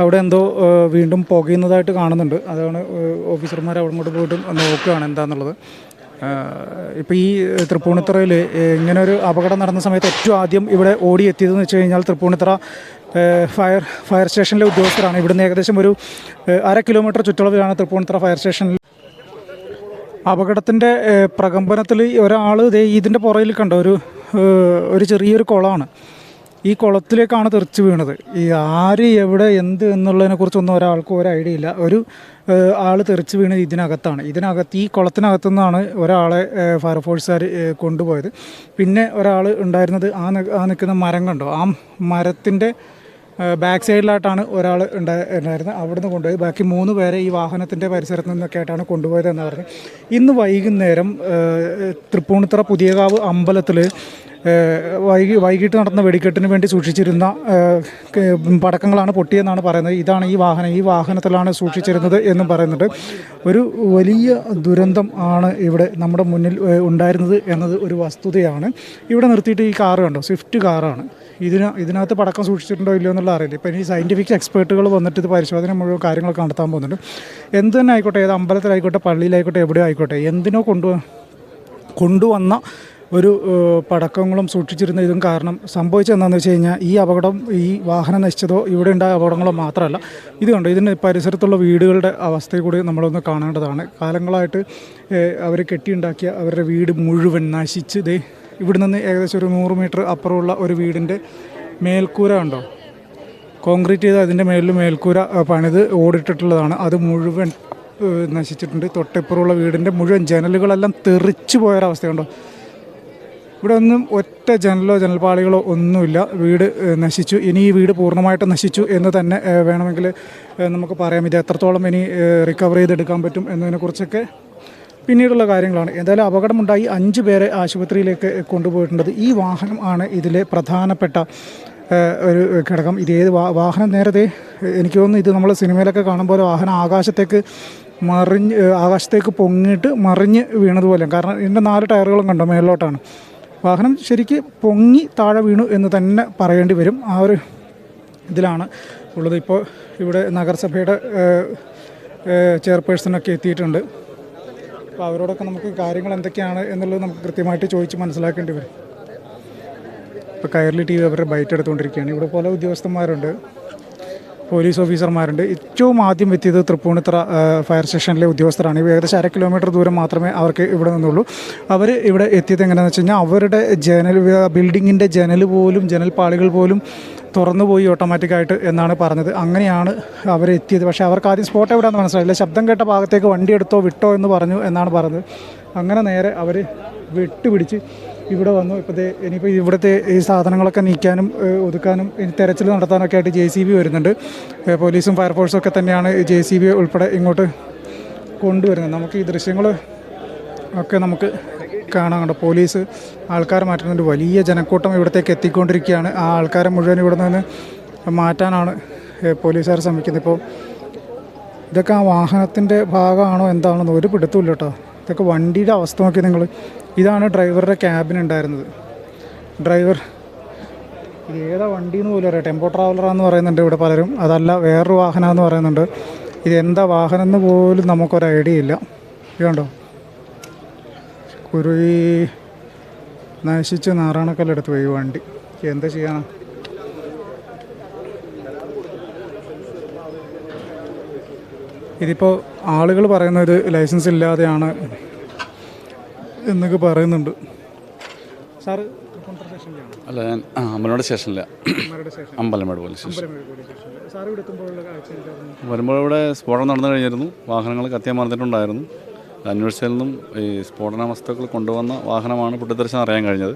അവിടെ എന്തോ വീണ്ടും പുകയുന്നതായിട്ട് കാണുന്നുണ്ട്. അതാണ് ഓഫീസർമാർ അവിടെ ഇങ്ങോട്ട് പോയിട്ട് നോക്കുകയാണ് എന്താണെന്നുള്ളത് ഇപ്പോൾ ഈ തൃപ്പൂണിത്തറയിൽ ഇങ്ങനെ ഒരു അപകടം നടന്ന സമയത്ത് ഏറ്റവും ആദ്യം ഇവിടെ ഓടിയെത്തിയതെന്ന് വെച്ച് കഴിഞ്ഞാൽ തൃപ്പൂണിത്തറ ഫയർ ഫയർ സ്റ്റേഷനിലെ ഉദ്യോഗസ്ഥരാണ്. ഇവിടുന്ന് ഏകദേശം ഒരു അര കിലോമീറ്റർ ചുറ്റളവിലാണ് തൃപ്പൂണിത്തറ ഫയർ സ്റ്റേഷനിൽ അപകടത്തിന്റെ പ്രകമ്പനത്തിൽ ഒരാൾ ഇതേ ഇതിന്റെ പുറയിൽ കണ്ട? ഒരു ഒരു ചെറിയൊരു കുളമാണ്. ഈ കുളത്തിലേക്കാണ് തെറിച്ച് വീണത്. ഈ ആര് എവിടെ എന്ത് എന്നുള്ളതിനെക്കുറിച്ചൊന്നും ഒരാൾക്കും ഒരു ഐഡിയ ഇല്ല. ഒരു ആൾ തെറിച്ച് വീണത് ഇതിനകത്താണ്. ഇതിനകത്ത് ഈ കുളത്തിനകത്തുനിന്നാണ് ഒരാളെ ഫയർഫോഴ്സുകാർ കൊണ്ടുപോയത്. പിന്നെ ഒരാൾ ഉണ്ടായിരുന്നത് ആ ആ നിൽക്കുന്ന മരം കണ്ടോ? ആ മരത്തിന്റെ ബാക്ക് സൈഡിലായിട്ടാണ് ഒരാൾ ഉണ്ടായി ഉണ്ടായിരുന്നത്. അവിടുന്ന് കൊണ്ടുപോയി ബാക്കി മൂന്ന് പേരെ ഈ വാഹനത്തിന്റെ പരിസരത്ത് നിന്നൊക്കെ ആയിട്ടാണ് കൊണ്ടുപോയത് എന്ന് പറഞ്ഞു ഇന്ന് വൈകുന്നേരം തൃപ്പൂണിത്തറ പുതിയകാവ് അമ്പലത്തിൽ വൈകി വൈകിട്ട് നടന്ന വെടിക്കെട്ടിന് വേണ്ടി സൂക്ഷിച്ചിരുന്ന പടക്കങ്ങളാണ് പൊട്ടിയെന്നാണ് പറയുന്നത്. ഇതാണ് ഈ വാഹനം. ഈ വാഹനത്തിലാണ് സൂക്ഷിച്ചിരുന്നത് എന്നും പറയുന്നുണ്ട്. ഒരു വലിയ ദുരന്തം ആണ് ഇവിടെ നമ്മുടെ മുന്നിൽ ഉണ്ടായിരുന്നത് എന്നത് ഒരു വസ്തുതയാണ്. ഇവിടെ നിർത്തിയിട്ട് ഈ കാറ് കണ്ടോ? സ്വിഫ്റ്റ് കാറാണ്. ഇതിന് ഇതിനകത്ത് പടക്കം സൂക്ഷിച്ചിട്ടുണ്ടോ ഇല്ലയോ എന്നുള്ള അറിയില്ല. ഇപ്പം ഈ സയന്റിഫിക് എക്സ്പേർട്ടുകൾ വന്നിട്ട് ഇത് പരിശോധന മുഴുവൻ കാര്യങ്ങളൊക്കെ നടത്താൻ പോകുന്നുണ്ട്. എന്ത് തന്നെ ആയിക്കോട്ടെ ഏത് അമ്പലത്തിലായിക്കോട്ടെ പള്ളിയിലായിക്കോട്ടെ എവിടെ ആയിക്കോട്ടെ എന്തിനോ കൊണ്ടു കൊണ്ടുവന്ന ഒരു പടക്കങ്ങളും സൂക്ഷിച്ചിരുന്ന ഇതും കാരണം സംഭവിച്ചത് എന്താണെന്ന് വെച്ച് കഴിഞ്ഞാൽ ഈ അപകടം ഈ വാഹനം നശിച്ചതോ ഇവിടെ ഉണ്ടായ അപകടങ്ങളോ മാത്രമല്ല ഇത് കണ്ടോ ഇതിന് പരിസരത്തുള്ള വീടുകളുടെ അവസ്ഥയെ കൂടി നമ്മളൊന്ന് കാണേണ്ടതാണ്. കാലങ്ങളായിട്ട് അവർ കെട്ടിയുണ്ടാക്കിയ അവരുടെ വീട് മുഴുവൻ നശിച്ച് ദേ ഇവിടെ നിന്ന് ഏകദേശം ഒരു നൂറ് മീറ്റർ അപ്പുറമുള്ള ഒരു വീടിന്റെ മേൽക്കൂര ഉണ്ടോ കോൺക്രീറ്റ് ചെയ്ത് അതിന്റെ മേലിൽ മേൽക്കൂര പണിത് ഓടിട്ടിട്ടുള്ളതാണ്. അത് മുഴുവൻ നശിച്ചിട്ടുണ്ട്. തൊട്ടിപ്പുറമുള്ള വീടിന്റെ മുഴുവൻ ജനലുകളെല്ലാം തെറിച്ചു പോയൊരവസ്ഥയുണ്ടോ ഇവിടെ ഒന്നും ഒറ്റ ജനലോ ജനൽപാളികളോ ഒന്നുമില്ല. വീട് നശിച്ചു. ഇനി ഈ വീട് പൂർണമായിട്ട് നശിച്ചു എന്ന് തന്നെ വേണമെങ്കിൽ നമുക്ക് പറയാം. ഇത് എത്രത്തോളം ഇനി റിക്കവർ ചെയ്തെടുക്കാൻ പറ്റും എന്നതിനെക്കുറിച്ചൊക്കെ പിന്നീടുള്ള കാര്യങ്ങളാണ്. എന്തായാലും അപകടമുണ്ടായി. അഞ്ച് പേരെ ആശുപത്രിയിലേക്ക് കൊണ്ടുപോയിട്ടുണ്ട്. ഈ വാഹനം ആണ് ഇതിലെ പ്രധാനപ്പെട്ട ഒരു ഘടകം. ഇത് ഏത് വാഹനം നേരത്തെ എനിക്ക് തോന്നുന്നു ഇത് നമ്മൾ സിനിമയിലൊക്കെ കാണുമ്പോൾ വാഹനം ആകാശത്തേക്ക് മറിഞ്ഞ് ആകാശത്തേക്ക് പൊങ്ങിയിട്ട് മറിഞ്ഞ് വീണതുപോലെ. കാരണം ഇതിന്റെ നാല് ടയറുകളും കണ്ടോ മേളിലോട്ടാണ്. വാഹനം ശരിക്ക് പൊങ്ങി താഴെ വീണു എന്ന് തന്നെ പറയേണ്ടി വരും. ആ ഒരു ഇതിലാണ് ഉള്ളത്. ഇപ്പോൾ ഇവിടെ നഗരസഭയുടെ ചെയർപേഴ്സണൊക്കെ എത്തിയിട്ടുണ്ട്. അപ്പോൾ അവരോടൊക്കെ നമുക്ക് കാര്യങ്ങൾ എന്തൊക്കെയാണ് എന്നുള്ളത് നമുക്ക് കൃത്യമായിട്ട് ചോദിച്ച് മനസ്സിലാക്കേണ്ടി വരും. ഇപ്പോൾ കയർലി ടി വി അവരുടെ ബൈറ്റ് എടുത്തുകൊണ്ടിരിക്കുകയാണ്. ഇവിടെ പല ഉദ്യോഗസ്ഥന്മാരുണ്ട്. പോലീസ് ഓഫീസർമാരുണ്ട്. ഏറ്റവും ആദ്യം എത്തിയത് തൃപ്പൂണിത്തറ ഫയർ സ്റ്റേഷനിലെ ഉദ്യോഗസ്ഥരാണ്. ഏകദേശം അര കിലോമീറ്റർ ദൂരം മാത്രമേ അവർക്ക് ഇവിടെ നിന്നുള്ളൂ. അവർ ഇവിടെ എത്തിയത് എങ്ങനെയാണെന്ന് വെച്ച് കഴിഞ്ഞാൽ അവരുടെ ജനൽ ബിൽഡിങ്ങിന്റെ ജനൽ പോലും ജനൽപ്പാളികൾ പോലും തുറന്നുപോയി ഓട്ടോമാറ്റിക്കായിട്ട് എന്നാണ് പറഞ്ഞത്. അങ്ങനെയാണ് അവരെത്തിയത് പക്ഷേ അവർക്ക് ആദ്യം സ്പോട്ട് എവിടെയാണെന്ന് മനസ്സിലായില്ല. ശബ്ദം കേട്ട ഭാഗത്തേക്ക് വണ്ടി എടുത്തോ വിട്ടോ എന്ന് പറഞ്ഞു എന്നാണ് പറഞ്ഞത്. അങ്ങനെ നേരെ അവർ വിട്ടുപിടിച്ച് ഇവിടെ വന്നു. ഇപ്പോഴത്തെ ഇനിയിപ്പോൾ ഇവിടുത്തെ ഈ സാധനങ്ങളൊക്കെ നീക്കാനും ഒതുക്കാനും തെരച്ചിൽ നടത്താനൊക്കെ ആയിട്ട് ജെ സി ബി വരുന്നുണ്ട്. പോലീസും ഫയർഫോഴ്സും ഒക്കെ തന്നെയാണ് ജെ സി ബി ഉൾപ്പെടെ ഇങ്ങോട്ട് കൊണ്ടുവരുന്നത്. നമുക്ക് ഈ ദൃശ്യങ്ങൾ ഒക്കെ നമുക്ക് കാണാനുണ്ട് പോലീസ് ആൾക്കാർ മാറ്റുന്നുണ്ട് വലിയ ജനക്കൂട്ടം ഇവിടത്തേക്ക് എത്തിക്കൊണ്ടിരിക്കുകയാണ്. ആ ആൾക്കാരെ മുഴുവൻ ഇവിടെ നിന്ന് മാറ്റാനാണ് പോലീസുകാർ ശ്രമിക്കുന്നത്. ഇപ്പോൾ ഇതൊക്കെ ആ വാഹനത്തിന്റെ ഭാഗമാണോ എന്താണെന്ന് ഒരു പിടുത്തമില്ല കേട്ടോ. ഇതൊക്കെ വണ്ടിയുടെ അവസ്ഥ നോക്കി നിങ്ങൾ ഇതാണ് ഡ്രൈവറുടെ ക്യാബിൻ ഉണ്ടായിരുന്നത്. ഡ്രൈവർ ഇത് ഏതാ വണ്ടി എന്ന് പോലും അറിയാം ടെമ്പോ ട്രാവലറാന്ന് പറയുന്നുണ്ട് ഇവിടെ പലരും. അതല്ല വേറൊരു വാഹനമെന്ന് പറയുന്നുണ്ട്. ഇത് എന്താ വാഹനം എന്ന് പോലും നമുക്കൊരു ഐഡിയ ഇല്ല. ഇതുണ്ടോ കുരു നശിച്ച് നാറാണക്കല്ലെടുത്ത് പോയി വണ്ടി. എന്താ ചെയ്യാനാ? ഇതിപ്പോൾ ആളുകൾ പറയുന്നത് ലൈസൻസ് ഇല്ലാതെയാണ് എന്നൊക്കെ പറയുന്നുണ്ട്. സാറ് അല്ല ഞാൻ അമ്പലമേട് സ്റ്റേഷനില്ല അമ്പലമേട് പോലീസ് സ്റ്റേഷൻ. വരുമ്പോൾ ഇവിടെ സ്ഫോടനം നടന്നു കഴിഞ്ഞിരുന്നു. വാഹനങ്ങൾ കത്തിയാൻ മറന്നിട്ടുണ്ടായിരുന്നു. അന്വേഷിച്ചതിൽ നിന്നും ഈ സ്ഫോടന വസ്തുക്കൾ കൊണ്ടുവന്ന വാഹനമാണ് പൊട്ടിത്തെറിച്ചെന്ന് അറിയാൻ കഴിഞ്ഞത്.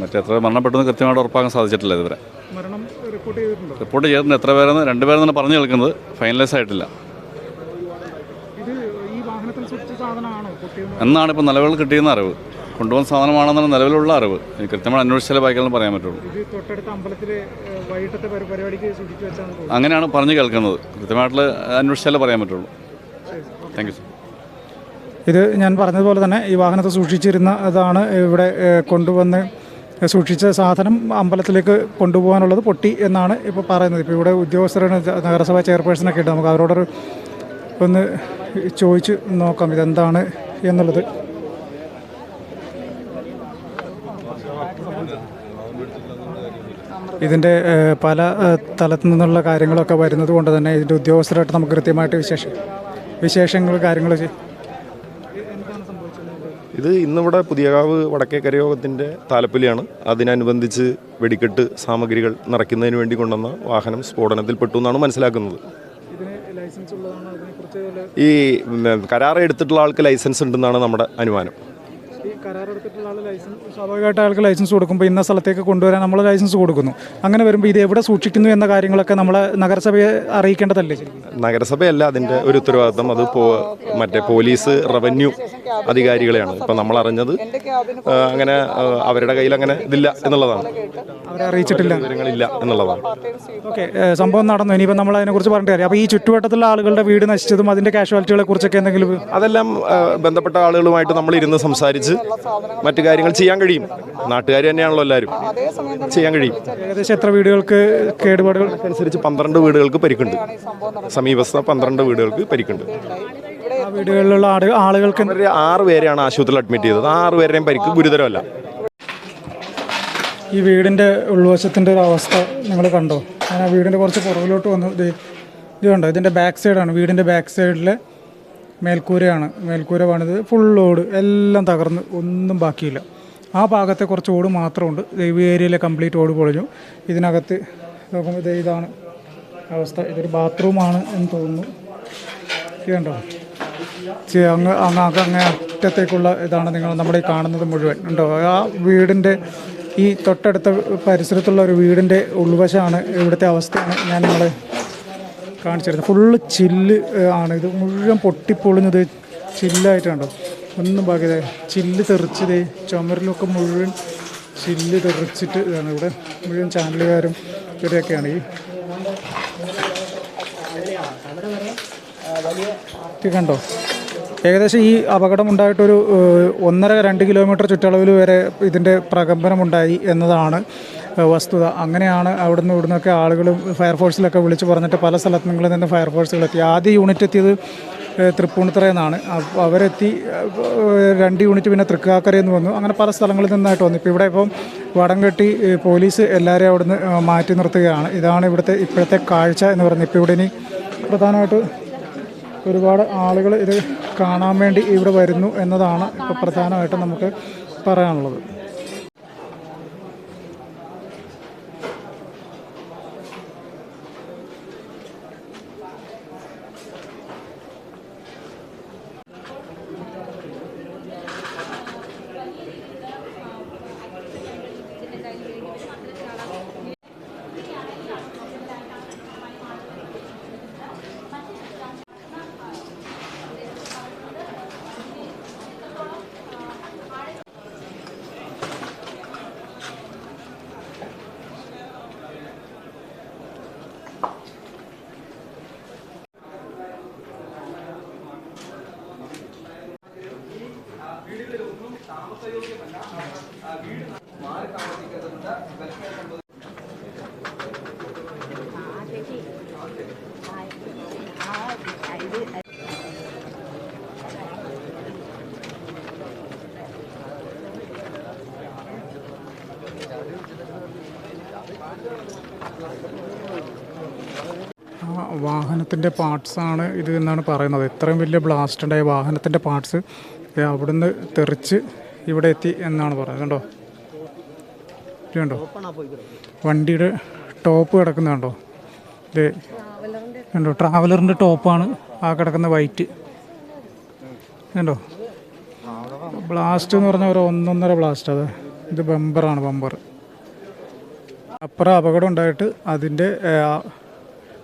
മറ്റെത്ര മരണപ്പെട്ടെന്ന് കൃത്യമായിട്ട് ഉറപ്പാക്കാൻ സാധിച്ചിട്ടില്ല ഇതുവരെ. മരണം റിപ്പോർട്ട് ചെയ്തിട്ടുണ്ട്? എത്ര പേരെന്ന് രണ്ട് പേരെന്നാണ് പറഞ്ഞു കേൾക്കുന്നത്. ഫൈനലൈസ് ആയിട്ടില്ല. എന്നാണ് ഇപ്പോൾ നിലവിൽ കിട്ടിയെന്ന അറിവ്. കൊണ്ടുപോകുന്ന സാധനമാണെന്നാണ് നിലവിലുള്ള അറിവ്. കൃത്യമായി അന്വേഷിച്ചാലേ ബാക്കിയെല്ലാം പറയാൻ പറ്റുള്ളൂ. അങ്ങനെയാണ് പറഞ്ഞു കേൾക്കുന്നത്. കൃത്യമായിട്ടുള്ള അന്വേഷിച്ചാലേ പറയാൻ പറ്റുള്ളൂ. താങ്ക് യു സർ ഇത് ഞാൻ പറഞ്ഞതുപോലെ തന്നെ ഈ വാഹനത്തെ സൂക്ഷിച്ചിരുന്ന അതാണ് ഇവിടെ കൊണ്ടുവന്ന് സൂക്ഷിച്ച സാധനം അമ്പലത്തിലേക്ക് കൊണ്ടുപോകാനുള്ളത് പൊട്ടി എന്നാണ് ഇപ്പോൾ പറയുന്നത്. ഇപ്പോൾ ഇവിടെ ഉദ്യോഗസ്ഥരാണ് നഗരസഭാ ചെയർപേഴ്സണൊക്കെ ഉണ്ട് നമുക്ക് അവരോടൊരു ഒന്ന് ചോദിച്ച് നോക്കാം ഇതെന്താണ് എന്നുള്ളത്. ഇതിന്റെ പല തലത്തു നിന്നുള്ള കാര്യങ്ങളൊക്കെ വരുന്നത് കൊണ്ട് തന്നെ ഇതിന്റെ ഉദ്യോഗസ്ഥരായിട്ട് നമുക്ക് കൃത്യമായിട്ട് വിശേഷം വിശേഷങ്ങൾ കാര്യങ്ങൾ ചെയ്യും ഇത് ഇന്നിവിടെ പുതിയകാവ് വടക്കേ കരയോഗത്തിന്റെ താലപ്പൊലിയാണ്. അതിനനുബന്ധിച്ച് വെടിക്കെട്ട് സാമഗ്രികൾ നിറയ്ക്കുന്നതിന് വേണ്ടി കൊണ്ടുവന്ന വാഹനം സ്ഫോടനത്തിൽപ്പെട്ടു എന്നാണ് മനസ്സിലാക്കുന്നത്. ഈ കരാർ എടുത്തിട്ടുള്ള ആൾക്ക് ലൈസൻസ് ഉണ്ടെന്നാണ് നമ്മുടെ അനുമാനം. സ്വാഭാവികമായിട്ട് ആൾക്ക് ലൈസൻസ് കൊടുക്കുമ്പോൾ ഇന്ന സ്ഥലത്തേക്ക് കൊണ്ടുവരാൻ നമ്മൾ ലൈസൻസ് കൊടുക്കുന്നു. അങ്ങനെ വരുമ്പോൾ ഇത് എവിടെ സൂക്ഷിക്കുന്നു എന്ന കാര്യങ്ങളൊക്കെ നമ്മൾ നഗരസഭയെ അറിയിക്കേണ്ടതല്ലേ നഗരസഭയല്ല അതിന്റെ ഒരു ഉത്തരവാദിത്തം അത് മറ്റേ പോലീസ് റവന്യൂ അധികാരികളെയാണ്. ഇപ്പം നമ്മൾ അറിഞ്ഞത് അങ്ങനെ അവരുടെ കയ്യിൽ അങ്ങനെ ഇതില്ല എന്നുള്ളതാണ്. അവരെ അറിയിച്ചിട്ടില്ല. വിവരങ്ങളില്ല എന്നുള്ളതാണ്. ഓക്കെ സംഭവം നടന്നു. ഇനിയിപ്പോൾ നമ്മൾ അതിനെക്കുറിച്ച് പറഞ്ഞിട്ട് കാര്യം. അപ്പോൾ ഈ ചുറ്റുവട്ടത്തുള്ള ആളുകളുടെ വീട് നശിച്ചതും അതിന്റെ കാഷ്വാലിറ്റികളെ കുറിച്ചൊക്കെ എന്തെങ്കിലും അതെല്ലാം ബന്ധപ്പെട്ട ആളുകളുമായിട്ട് നമ്മൾ ഇരുന്ന് സംസാരിച്ച് മറ്റു കാര്യങ്ങൾ ചെയ്യാൻ കഴിയും. നാട്ടുകാർ തന്നെയാണല്ലോ എല്ലാവരും. ചെയ്യാൻ കഴിയും. ഏകദേശം എത്ര വീടുകൾക്ക് കേടുപാടുകൾ? അനുസരിച്ച് പന്ത്രണ്ട് വീടുകൾക്ക് പരിക്കുണ്ട്. സമീപസ്ഥ പന്ത്രണ്ട് വീടുകൾക്ക് പരിക്കുണ്ട്. ആ വീടുകളിലുള്ള ആളുകൾക്ക് ആറ് പേരെയാണ് ആശുപത്രിയിൽ അഡ്മിറ്റ് ചെയ്തത്. ആറ് പേരുടെയും പരിക്ക് ഗുരുതരമല്ല. ഈ വീടിന്റെ ഉൾവശത്തിന്റെ ഒരു അവസ്ഥ നിങ്ങൾ കണ്ടോ? ഞാൻ ആ വീടിന്റെ കുറച്ച് പുറകിലോട്ട് വന്നു ഇത് ഇത് കണ്ടോ? ഇതിന്റെ ബാക്ക് സൈഡാണ് വീടിന്റെ ബാക്ക് സൈഡിലെ മേൽക്കൂരയാണ്. മേൽക്കൂര പണിത് ഫുൾ ഓട് എല്ലാം തകർന്ന് ഒന്നും ബാക്കിയില്ല. ആ ഭാഗത്തെ കുറച്ച് ഓട് മാത്രമുണ്ട്. ദൈവ ഈ ഏരിയയിലെ കംപ്ലീറ്റ് ഓട് പൊളിഞ്ഞു. ഇതിനകത്ത് നോക്കുമ്പോൾ ഇതാണ് അവസ്ഥ. ഇതൊരു ബാത്റൂമാണ് എന്ന് തോന്നുന്നു. ഇത് കണ്ടോ? അങ്ങ് അങ്ങ് അങ്ങ് അറ്റത്തേക്കുള്ള ഇതാണ് നിങ്ങൾ നമ്മുടെ ഈ കാണുന്നത് മുഴുവൻ. ഉണ്ടോ ആ വീടിന്റെ ഈ തൊട്ടടുത്ത പരിസരത്തുള്ള ഒരു വീടിന്റെ ഉൾവശമാണ് ഇവിടുത്തെ അവസ്ഥയാണ് ഞാൻ നിങ്ങളെ കാണിച്ചിരുന്നത്. ഫുള്ള് ചില്ല് ആണ്. ഇത് മുഴുവൻ പൊട്ടിപ്പൊളിഞ്ഞത് ചില്ലായിട്ടുണ്ടോ ഒന്നും ബാക്കി ചില്ല് തെറിച്ചത്. ചുമരിലൊക്കെ മുഴുവൻ ചില്ല് തെറിച്ചിട്ട് ഇതാണ് ഇവിടെ. മുഴുവൻ ചാനലുകാരും ഇവരെയൊക്കെയാണ്. ഈ കണ്ടോ? ഏകദേശം ഈ അപകടം ഉണ്ടായിട്ടൊരു ഏഹ്, ഒന്നര രണ്ട് കിലോമീറ്റർ ചുറ്റളവിൽ വരെ ഇതിന്റെ പ്രകമ്പനമുണ്ടായി എന്നതാണ് വസ്തുത. അങ്ങനെയാണ് അവിടുന്ന് ഇവിടുന്നൊക്കെ ആളുകൾ ഫയർഫോഴ്സിലൊക്കെ വിളിച്ച് പറഞ്ഞിട്ട് പല സ്ഥലത്തു നിങ്ങളിൽ നിന്ന് ഫയർഫോഴ്സുകളെത്തി. ആദ്യ യൂണിറ്റ് എത്തിയത് തൃപ്പൂണിത്തറ എന്നാണ് അവരെത്തി രണ്ട് യൂണിറ്റ് പിന്നെ തൃക്കാക്കരയിൽ നിന്ന് വന്നു. അങ്ങനെ പല സ്ഥലങ്ങളിൽ നിന്നായിട്ട് വന്നു. ഇപ്പോൾ ഇവിടെ ഇപ്പം വടം കെട്ടി പോലീസ് എല്ലാവരെയും അവിടുന്ന് മാറ്റി നിർത്തുകയാണ്. ഇതാണ് ഇവിടുത്തെ ഇപ്പോഴത്തെ കാഴ്ച എന്ന് പറയുന്നത്. ഇപ്പോൾ ഇവിടെ ഇനി പ്രധാനമായിട്ട് ഒരുപാട് ആളുകൾ ഇത് കാണാൻ വേണ്ടി ഇവിടെ വരുന്നു എന്നതാണ് ഇപ്പോൾ പ്രധാനമായിട്ടും നമുക്ക് പറയാനുള്ളത് ആ വാഹനത്തിന്റെ പാർട്സാണ് ഇത് എന്നാണ് പറയുന്നത്. ഇത്രയും വലിയ ബ്ലാസ്റ്റ് ഉണ്ടായ വാഹനത്തിന്റെ പാർട്സ് അവിടുന്ന് തെറിച്ച് ഇവിടെ എത്തി എന്നാണ് പറയുന്നത്. കണ്ടോ? കണ്ടോ? വണ്ടിയുടെ ടോപ്പ് കിടക്കുന്ന കണ്ടോ? ഇത് കണ്ടോ? ട്രാവലറിന്റെ ടോപ്പാണ് ആ കിടക്കുന്ന വൈറ്റ്. കണ്ടോ? ബ്ലാസ്റ്റ് എന്ന് പറഞ്ഞാൽ ഒരു ഒന്നൊന്നര ബ്ലാസ്റ്റ് അതെ. ഇത് ബമ്പറാണ് ബമ്പർ. അപ്പുറം അപകടം ഉണ്ടായിട്ട് അതിന്റെ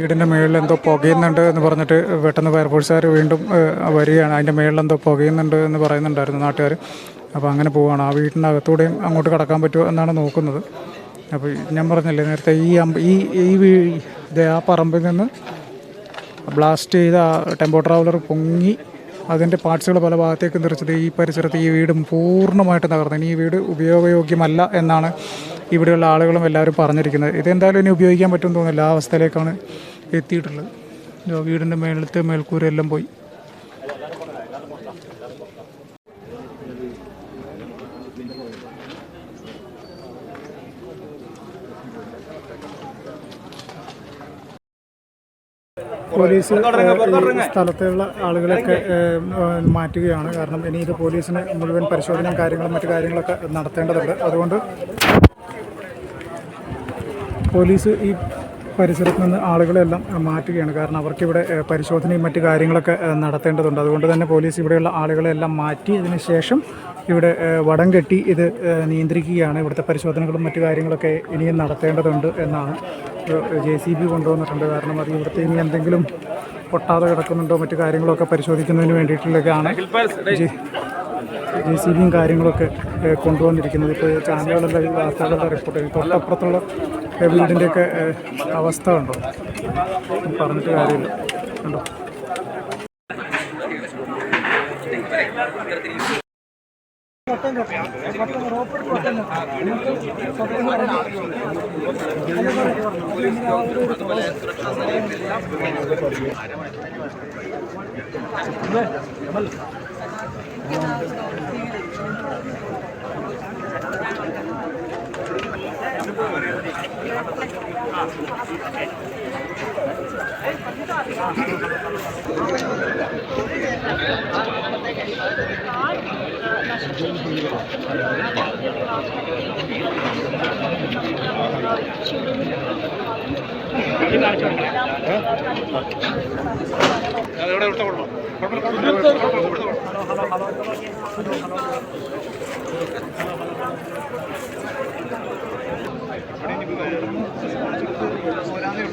വീടിന്റെ മുകളിൽ എന്തോ പുകയുന്നുണ്ട് എന്ന് പറഞ്ഞിട്ട് പെട്ടെന്ന് ഫയർഫോഴ്സുകാർ വീണ്ടും വരികയാണ്. അതിന്റെ മുകളിൽ എന്തോ പുകയുന്നുണ്ട് എന്ന് പറയുന്നുണ്ടായിരുന്നു നാട്ടുകാർ അപ്പോൾ അങ്ങനെ പോവുകയാണ് ആ വീടിന്റെ അകത്തൂടെയും അങ്ങോട്ട് കടക്കാൻ പറ്റുമോ എന്നാണ് നോക്കുന്നത്. അപ്പോൾ ഞാൻ പറഞ്ഞില്ലേ നേരത്തെ ഈ ഈ ഈ ആ പറമ്പിൽ നിന്ന് ബ്ലാസ്റ്റ് ചെയ്ത ടെമ്പോ ട്രാവലർ പൊങ്ങി അതിന്റെ പാർട്സുകൾ പല ഭാഗത്തേക്കും തെറിച്ചത് ഈ പരിസരത്ത് ഈ വീടും പൂർണമായിട്ട് തകർന്നു. ഇനി ഈ വീട് ഉപയോഗയോഗ്യമല്ല എന്നാണ് ഇവിടെയുള്ള ആളുകളും എല്ലാവരും പറഞ്ഞിരിക്കുന്നത്. ഇതെന്തായാലും ഇനി ഉപയോഗിക്കാൻ പറ്റുമെന്ന് തോന്നുന്നില്ല. ആ അവസ്ഥയിലേക്കാണ് എത്തിയിട്ടുള്ളത്. വീടിന്റെ മേളത്തെ മേൽക്കൂരെല്ലാം പോയി. പോലീസ് സ്ഥലത്തുള്ള ആളുകളൊക്കെ മാറ്റുകയാണ്. കാരണം ഇനി ഇത് പോലീസിന് മുഴുവൻ പരിശോധനയും കാര്യങ്ങളും മറ്റു കാര്യങ്ങളൊക്കെ നടത്തേണ്ടതുണ്ട്. അതുകൊണ്ട് പോലീസ് ഈ പരിസരത്ത് നിന്ന് ആളുകളെല്ലാം മാറ്റുകയാണ്. കാരണം അവർക്കിവിടെ പരിശോധനയും മറ്റു കാര്യങ്ങളൊക്കെ നടത്തേണ്ടതുണ്ട്. അതുകൊണ്ട് തന്നെ പോലീസ് ഇവിടെയുള്ള ആളുകളെല്ലാം മാറ്റി അതിന് ശേഷം ഇവിടെ വടം കെട്ടി ഇത് നിയന്ത്രിക്കുകയാണ്. ഇവിടുത്തെ പരിശോധനകളും മറ്റു കാര്യങ്ങളൊക്കെ ഇനിയും നടത്തേണ്ടതുണ്ട് എന്നാണ് ജെ സി ബി കൊണ്ടുവന്നിട്ടുണ്ട്. കാരണം അത് ഇവിടുത്തെ ഇനി എന്തെങ്കിലും പൊട്ടാതെ കിടക്കുന്നുണ്ടോ മറ്റു കാര്യങ്ങളൊക്കെ പരിശോധിക്കുന്നതിന് വേണ്ടിയിട്ടുള്ളതാണ് ജെ സി ബിയും കാര്യങ്ങളൊക്കെ കൊണ്ടുവന്നിരിക്കുന്നത്. ഇപ്പോൾ ചാനലുകളെല്ലാം വാർത്തകളുടെ റിപ്പോർട്ട് തൊട്ടപ്പുറത്തുള്ള വീടിന്റെയൊക്കെ അവസ്ഥ ഉണ്ടോ പറഞ്ഞിട്ട് കാര്യമില്ല. ഇവിടെ ഇവിടുത്തെ കൊടുക്കണം hello hello hello hello hello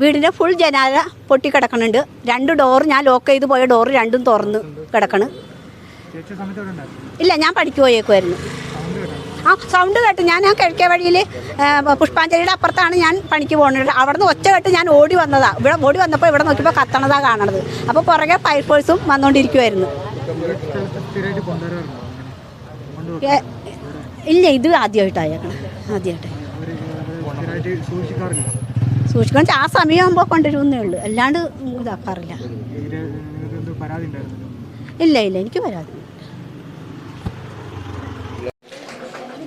വീടിന്റെ ഫുൾ ജനാല പൊട്ടി കിടക്കണുണ്ട്. രണ്ട് ഡോർ ഞാൻ ലോക്ക് ചെയ്ത് പോയ ഡോർ രണ്ടും തുറന്ന് കിടക്കണ്. ഇല്ല ഞാൻ പഠിക്ക് പോയേക്കുമായിരുന്നു ആ സൗണ്ട് കേട്ട് ഞാൻ ആ കിഴക്കേ വഴിയിൽ പുഷ്പാഞ്ജലിയുടെ അപ്പുറത്താണ് ഞാൻ പണിക്ക് പോകുന്നത്. അവിടെ നിന്ന് ഒച്ച കേട്ട് ഞാൻ ഓടി വന്നതാണ് ഇവിടെ ഓടി വന്നപ്പോൾ ഇവിടെ നോക്കിയപ്പോൾ കത്തണതാ കാണണത്. അപ്പോൾ പുറകെ ഫയർഫോഴ്സും വന്നുകൊണ്ടിരിക്കുമായിരുന്നു ഇല്ല ഇത് ആദ്യമായിട്ടായേക്കണം ആദ്യമായിട്ട് സൂക്ഷിക്കണം. ആ സമയമാകുമ്പോൾ കൊണ്ടുവരുമെന്നേ ഉള്ളൂ. അല്ലാണ്ട് ഇതാക്കാറില്ല. ഇല്ല ഇല്ല എനിക്ക് പരാതി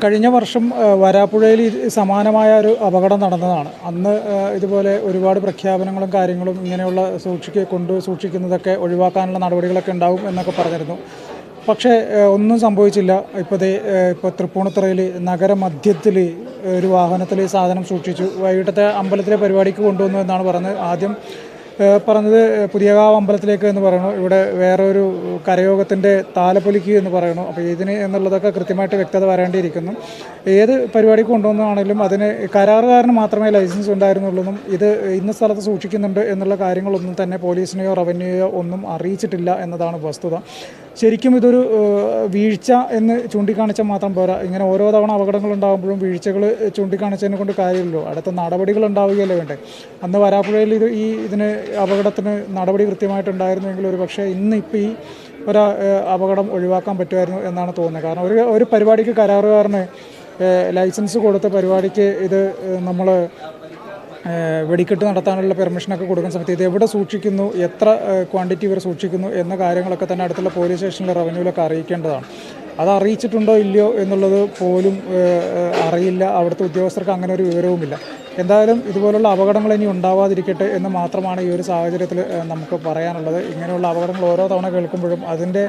കഴിഞ്ഞ വർഷം വരാപ്പുഴയിൽ സമാനമായ ഒരു അപകടം നടന്നതാണ്. അന്ന് ഇതുപോലെ ഒരുപാട് പ്രഖ്യാപനങ്ങളും കാര്യങ്ങളും ഇങ്ങനെയുള്ള സൂക്ഷിക്ക കൊണ്ട് സൂക്ഷിക്കുന്നതൊക്കെ ഒഴിവാക്കാനുള്ള നടപടികളൊക്കെ ഉണ്ടാവും എന്നൊക്കെ പറഞ്ഞിരുന്നു. പക്ഷേ ഒന്നും സംഭവിച്ചില്ല. ഇപ്പോഴത്തെ ഇപ്പോൾ തൃപ്പൂണിത്തുറയിൽ നഗരമധ്യത്തിൽ ഒരു വാഹനത്തിൽ സാധനം സൂക്ഷിച്ചു. വൈകിട്ടത്തെ അമ്പലത്തിലെ പരിപാടിക്ക് കൊണ്ടുവന്നു എന്നാണ് പറഞ്ഞത്. ആദ്യം പറഞ്ഞത് പുതിയകാവ് അമ്പലത്തിലേക്ക് എന്ന് പറയണോ? ഇവിടെ വേറൊരു കരയോഗത്തിന്റെ താലപ്പൊലിക്ക് എന്ന് പറയണോ? അപ്പോൾ ഇതിന് എന്നുള്ളതൊക്കെ കൃത്യമായിട്ട് വ്യക്തത വരേണ്ടിയിരിക്കുന്നു. ഏത് പരിപാടി കൊണ്ടുവന്നാണെങ്കിലും അതിന് കരാറുകാരന് മാത്രമേ ലൈസൻസ് ഉണ്ടായിരുന്നുള്ളൂന്നും ഇത് ഇന്ന സ്ഥലത്ത് സൂക്ഷിക്കുന്നുണ്ട് എന്നുള്ള കാര്യങ്ങളൊന്നും തന്നെ പോലീസിനെയോ റവന്യൂയോ ഒന്നും അറിയിച്ചിട്ടില്ല എന്നതാണ് വസ്തുത. ശരിക്കും ഇതൊരു വീഴ്ച എന്ന് ചൂണ്ടിക്കാണിച്ചാൽ മാത്രം പോരാ. ഇങ്ങനെ ഓരോ തവണ അപകടങ്ങൾ ഉണ്ടാകുമ്പോഴും വീഴ്ചകൾ ചൂണ്ടിക്കാണിച്ചതിനെ കൊണ്ട് കാര്യമില്ലല്ലോ. അടുത്ത നടപടികൾ ഉണ്ടാവുകയല്ലേ വേണ്ടേ? അന്ന് വരാപ്പുഴയിൽ ഇത് ഈ ഇതിന് അപകടത്തിന് നടപടി കൃത്യമായിട്ടുണ്ടായിരുന്നുവെങ്കിൽ ഒരു പക്ഷേ ഇന്ന് ഇപ്പോൾ ഈ ഒരു അപകടം ഒഴിവാക്കാൻ പറ്റുമായിരുന്നു എന്നാണ് തോന്നുന്നത്. കാരണം ഒരു ഒരു പരിപാടിക്ക് കരാറുകാരന് ലൈസൻസ് കൊടുത്ത പരിപാടിക്ക് ഇത് നമ്മൾ വെടിക്കെട്ട് നടത്താനുള്ള പെർമിഷനൊക്കെ കൊടുക്കുന്ന സമയത്ത് ഇത് എവിടെ സൂക്ഷിക്കുന്നു എത്ര ക്വാണ്ടിറ്റി ഇവർ സൂക്ഷിക്കുന്നു എന്ന കാര്യങ്ങളൊക്കെ തന്നെ അടുത്തുള്ള പോലീസ് സ്റ്റേഷനിലെ റവന്യൂലൊക്കെ അറിയിക്കേണ്ടതാണ്. അത് അറിയിച്ചിട്ടുണ്ടോ ഇല്ലയോ എന്നുള്ളത് പോലും അറിയില്ല. അവിടുത്തെ ഉദ്യോഗസ്ഥർക്ക് അങ്ങനെ ഒരു വിവരവുമില്ല. എന്തായാലും ഇതുപോലുള്ള അപകടങ്ങൾ ഇനി ഉണ്ടാവാതിരിക്കട്ടെ എന്ന് മാത്രമാണ് ഈ ഒരു സാഹചര്യത്തിൽ നമുക്ക് പറയാനുള്ളത്. ഇങ്ങനെയുള്ള അപകടങ്ങൾ ഓരോ തവണ കേൾക്കുമ്പോഴും അതിന്റെ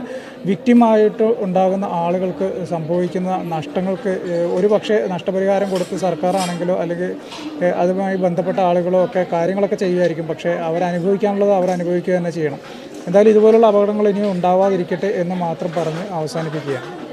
വിക്റ്റിമായിട്ട് ഉണ്ടാകുന്ന ആളുകൾക്ക് സംഭവിക്കുന്ന നഷ്ടങ്ങൾക്ക് ഒരു പക്ഷേ നഷ്ടപരിഹാരം കൊടുത്ത് സർക്കാരാണെങ്കിലോ അല്ലെങ്കിൽ അതുമായി ബന്ധപ്പെട്ട ആളുകളോ ഒക്കെ കാര്യങ്ങളൊക്കെ ചെയ്യുമായിരിക്കും. പക്ഷേ അവരനുഭവിക്കാനുള്ളത് അവരനുഭവിക്കുക തന്നെ ചെയ്യണം. എന്തായാലും ഇതുപോലുള്ള അപകടങ്ങൾ ഇനിയും ഉണ്ടാവാതിരിക്കട്ടെ എന്ന് മാത്രം പറഞ്ഞ് അവസാനിപ്പിക്കുകയാണ്.